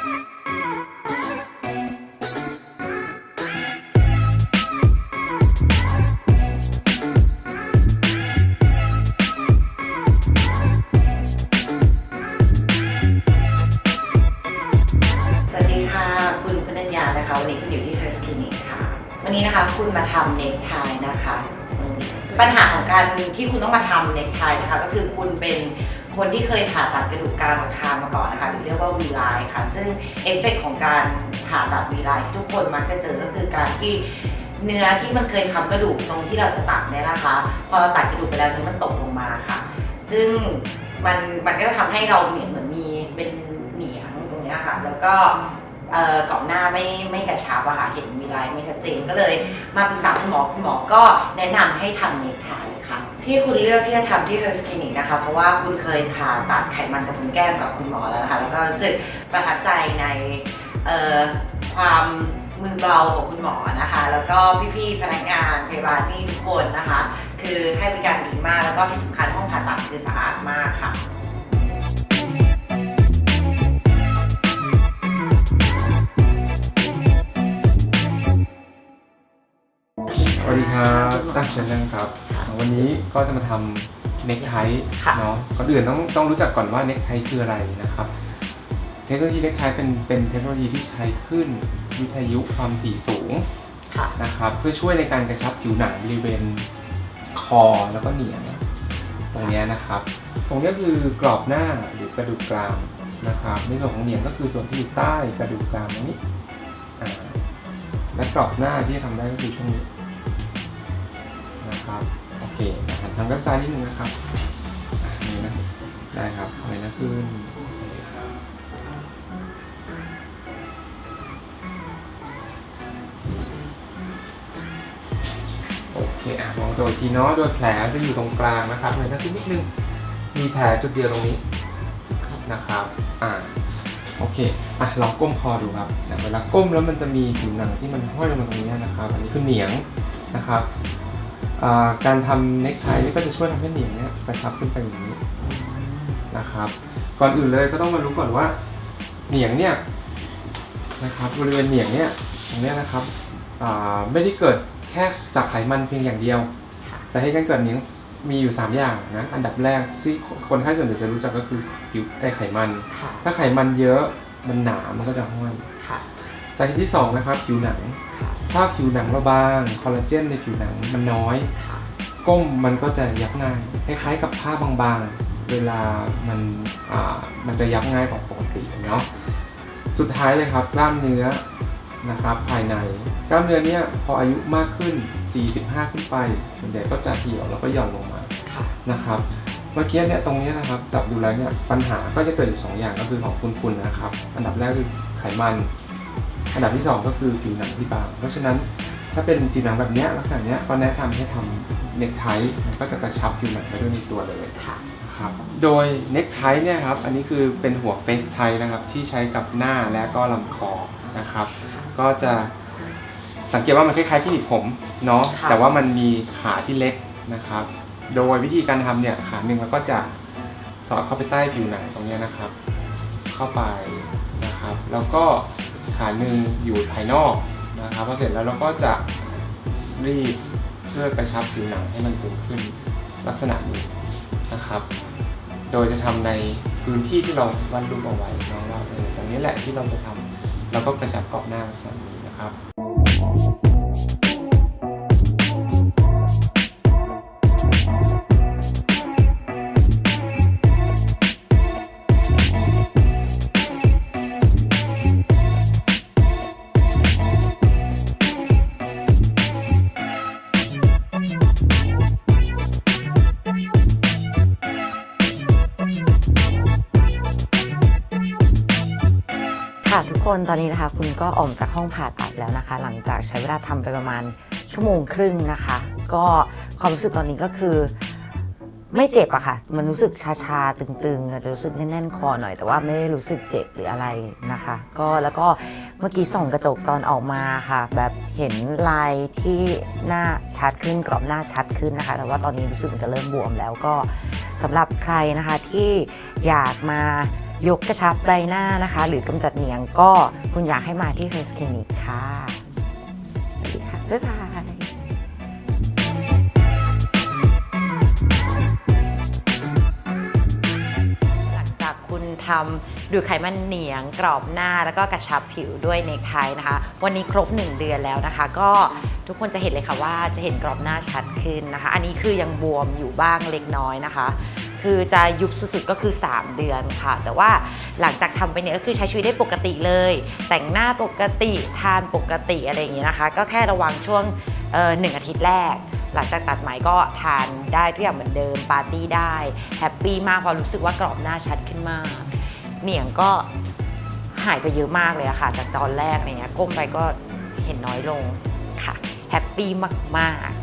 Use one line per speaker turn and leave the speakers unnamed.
สวัสดีค่ะ คุณคุณัญญานะคะ วันนี้คุณอยู่ที่ First Clinic ค่ะ วันนี้นะคะคุณมาทำเน็กไทนะคะวันนี้ปัญหาของการที่คุณต้องมาทำเน็กไทนะคะ ก็คือคุณเป็น คนที่เคยผ่าตัดกระดูกกรามกับคางมาก่อนนะคะหรือเรียกว่าวีไลน์ค่ะ ซึ่งเอฟเฟกต์ของการผ่าตัดวีไลน์ทุกคนมักจะเจอก็คือการที่เนื้อที่มันเคยค้ำกระดูกตรงที่เราจะตัดเนี่ยนะคะ พอเราตัดกระดูกไปแล้วเนื้อมันตกลงมาค่ะ ซึ่งมันมันก็จะทำให้เราเหมือนเหมือนมีเป็นเหนียงตรงเนี้ยค่ะ แล้วก็ กรอบหน้าไม่ไม่กระชับอะค่ะเห็นมีลายไม่ชัดเจนก็เลยมาปรึกษาคุณหมอคุณหมอก็แนะนำให้ทำเนคไทค่ะที่คุณเลือกที่จะทำที่ Health Clinic นะคะ เพราะว่าคุณเคยผ่าตัดไขมันกับคุณแก้มกับคุณหมอแล้วนะคะแล้วก็รู้สึกประทับใจในเอ่อความมือเบาของคุณหมอนะคะ แล้วก็พี่ๆพนักงานพยาบาลที่ทุกคนนะคะ คือให้บริการดีมากแล้วก็ที่สำคัญห้องผ่าตัดคือสะอาดมากค่ะ
สวัสดีครับตั้งเชนนังครับ วันนี้ก็จะมาทำเน็กไท
ค่ะ
เนาะก่อนอื่นต้องต้องรู้จักก่อนว่าเน็กไทคืออะไรนะครับ เทคโนโลยีเน็กไทเป็นเป็นเทคโนโลยีที่ใช้ขึ้นวิทยุความถี่สูง
ค่ะ
นะครับเพื่อช่วยในการกระชับผิวหนังบริเวณคอแล้วก็เหนียงตรงเนี้ยนะครับ ตรงเนี้ยคือกรอบหน้าหรือกระดูกกรามนะครับในส่วนของเหนียงก็คือส่วนที่อยู่ใต้กระดูกกรามตรงนี้อ่าและกรอบหน้าที่จะทำได้ก็คือช่วงนี้ นะครับโอเคหันทางด้านซ้ายนิดนึงนะครับนี่นะได้ครับเลยนะขึ้นโอเคอะมองตัวทีเนาะโดยแผลจะอยู่ตรงกลางนะครับเลยนะขึ้นนิดนึงมีแผลจุดเดียวตรงนี้นะครับอ่าโอเคอะลองก้มคอดูครับเวลาก้มแล้วมันจะมีผิวหนังที่มันห้อยลงมาตรงนี้นะครับ อันนี้คือเหนียงนะครับ การทำเน็กไทนี่ก็จะช่วยทำให้เหนียงเนี่ยกระชับขึ้นไปอย่างนี้นะครับ ก่อนอื่นเลยก็ต้องมารู้ก่อนว่าเหนียงเนี่ยนะครับบริเวณเหนียงเนี่ยตรงเนี้ยนะครับอ่าไม่ได้เกิดแค่จากไขมันเพียงอย่างเดียวสาเหตุการเกิดเหนียงมีอยู่ 3 อย่างนะอันดับแรกที่คนไข้ส่วนใหญ่จะรู้จักก็คือผิวไอไขมัน
ค่ะ
ถ้าไขมันเยอะมันหนามันก็จะห้อย
ค่ะ
สาเหตุที่สองนะครับผิวหนัง
ค่ะ
ถ้าผิวหนังเราบางคอลลาเจนในผิวหนังมันน้อย
ค่ะ
ก้มมันก็จะยับง่ายคล้ายๆกับผ้าบางๆ เวลามันอ่ามันจะยับง่ายกว่าปกติเนาะสุดท้ายเลยครับกล้ามเนื้อนะครับภายในกล้ามเนื้อเนี่ยพออายุมากขึ้น 45 ขึ้นไปส่วนใหญ่ก็จะเหี่ยวแล้วก็หย่อนลงมา
ค่ะ
นะครับเมื่อกี้เนี่ยตรงนี้นะครับจับดูแล้วเนี่ยปัญหาก็จะเกิดอยู่สองอย่างก็คือของคุณคุณนะครับ อันดับแรกคือไขมัน อันดับที่สองก็คือผิวหนังที่บาง เพราะฉะนั้นถ้าเป็นผิวหนังแบบเนี้ยลักษณะเนี้ยก็แนะนำให้ทำเน็กไทมันก็จะกระชับผิวหนังไปด้วยในตัวเลย
ค่ะ
นะครับโดยเน็กไทเนี่ยครับอันนี้คือเป็นหัวเฟสไทนะครับที่ใช้กับหน้าและก็ลำคอนะครับ ก็จะสังเกตว่ามันคล้ายๆที่หนีบผมเนาะ
ค่ะ
แต่ว่ามันมีขาที่เล็กนะครับ โดยวิธีการทำเนี่ยขาหนึ่งเราก็จะสอดเข้าไปใต้ผิวหนังตรงเนี้ยนะครับ เข้าไปนะครับ แล้วก็ ขาหนึ่งอยู่ภายนอกนะครับพอเสร็จแล้วเราก็จะรีดเพื่อกระชับผิวหนังให้มันตึงขึ้นลักษณะนี้นะครับ โดยจะทำในพื้นที่ที่เราวาดรูปเอาไว้เนาะว่าเออตรงนี้แหละที่เราจะทำแล้วก็กระชับกรอบหน้าลักษณะนี้นะครับ
คนตอนนี้นะคะ คุณก็ออกจากห้องผ่าตัดแล้วนะคะ หลังจากใช้เวลาทำไปประมาณชั่วโมงครึ่งนะคะ ก็ความรู้สึกตอนนี้ก็คือไม่เจ็บอะค่ะ มันรู้สึกชาๆตึงๆอาจจะรู้สึกแน่นๆ คอหน่อย แต่ว่าไม่ได้รู้สึกเจ็บหรืออะไรนะคะ ก็แล้วก็เมื่อกี้ส่องกระจกตอนออกมาค่ะ แบบเห็นลายที่หน้าชัดขึ้นกรอบหน้าชัดขึ้นนะคะ แต่ว่าตอนนี้รู้สึกมันจะเริ่มบวมแล้วก็สำหรับใครนะคะที่อยากมา ยกกระชับใบหน้านะคะ หรือกำจัดเหนียงก็คุณอยากให้มาที่ h e r s Clinic ค่ะสวัสดีค่ะ บ๊ายบายหลังจากคุณทำดูดไขมันเหนียงกรอบหน้าแล้วก็กระชับผิวด้วยเนคไทนะคะ วันนี้ครบ 1 เดือนแล้วนะคะ ก็ทุกคนจะเห็นเลยค่ะว่าจะเห็นกรอบหน้าชัดขึ้นนะคะ อันนี้คือยังบวมอยู่บ้างเล็กน้อยนะคะ คือจะยุบสุดๆก็คือ 3 เดือนค่ะ แต่ว่าหลังจากทำไปเนี่ยก็คือใช้ชีวิตได้ปกติเลย แต่งหน้าปกติทานปกติอะไรอย่างนี้นะคะ ก็แค่ระวังช่วงหนึ่งอาทิตย์แรก หลังจากตัดไหมก็ทานได้ทุกอย่างเหมือนเดิมปาร์ตี้ได้แฮปปี้มากเพราะรู้สึกว่ากรอบหน้าชัดขึ้นมาก เหนียงก็หายไปเยอะมากเลยอะค่ะ จากตอนแรกเงี้ยก้มไปก็เห็นน้อยลงค่ะแฮปปี้มากๆ